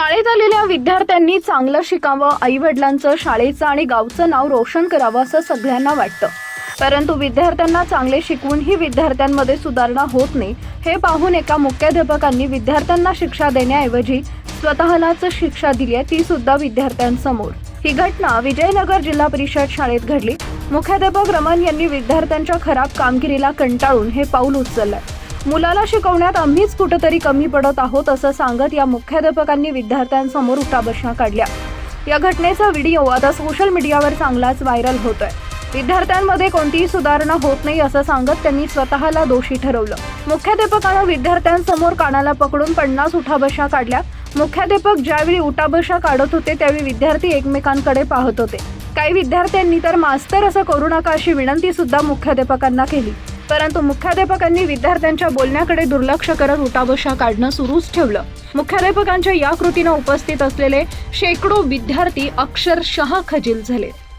शाळेत आलेल्या विद्यार्थ्यांनी चांगलं शिकावं आई वडिलांचं शाळेचं आणि गावचं नाव रोशन करावं असं सगळ्यांना वाटतं. परंतु विद्यार्थ्यांना चांगले शिकवूनही विद्यार्थ्यांमध्ये सुधारणा होत नाही हे पाहून एका मुख्याध्यापकांनी विद्यार्थ्यांना शिक्षा देण्याऐवजी स्वतःलाच शिक्षा दिली आहे ती सुद्धा विद्यार्थ्यांसमोर. ही घटना विजयनगर जिल्हा परिषद शाळेत घडली. मुख्याध्यापक रमन यांनी विद्यार्थ्यांच्या खराब कामगिरीला कंटाळून हे पाऊल उचललंय मुलाला शिकवण्यात आम्हीच कुठंतरी कमी पडत आहोत असं सांगत या मुख्याध्यापकांनी विद्यार्थ्यांसमोर उठाबशा काढल्या. या घटनेचा व्हिडिओ आता सोशल मीडियावर चांगलाच व्हायरल होतोय. विद्यार्थ्यांमध्ये कोणतीही सुधारणा होत नाही असं सांगत त्यांनी स्वतःला दोषी ठरवलं. मुख्याध्यापकानं विद्यार्थ्यांसमोर कानाला पकडून पन्नास उठाबशा काढल्या. मुख्याध्यापक ज्यावेळी उठाबशा काढत होते त्यावेळी विद्यार्थी एकमेकांकडे पाहत होते. काही विद्यार्थ्यांनी तर मास्तर असं करू नका अशी विनंती सुद्धा मुख्याध्यापकांना केली. परंतु मुख्याध्यापकांनी विद्यार्थ्यांच्या बोलण्याकडे दुर्लक्ष करत उठाबशा काढणं सुरूच ठेवलं. मुख्याध्यापकांच्या या कृतीनं उपस्थित असलेले शेकडो विद्यार्थी अक्षरशः खजील झाले.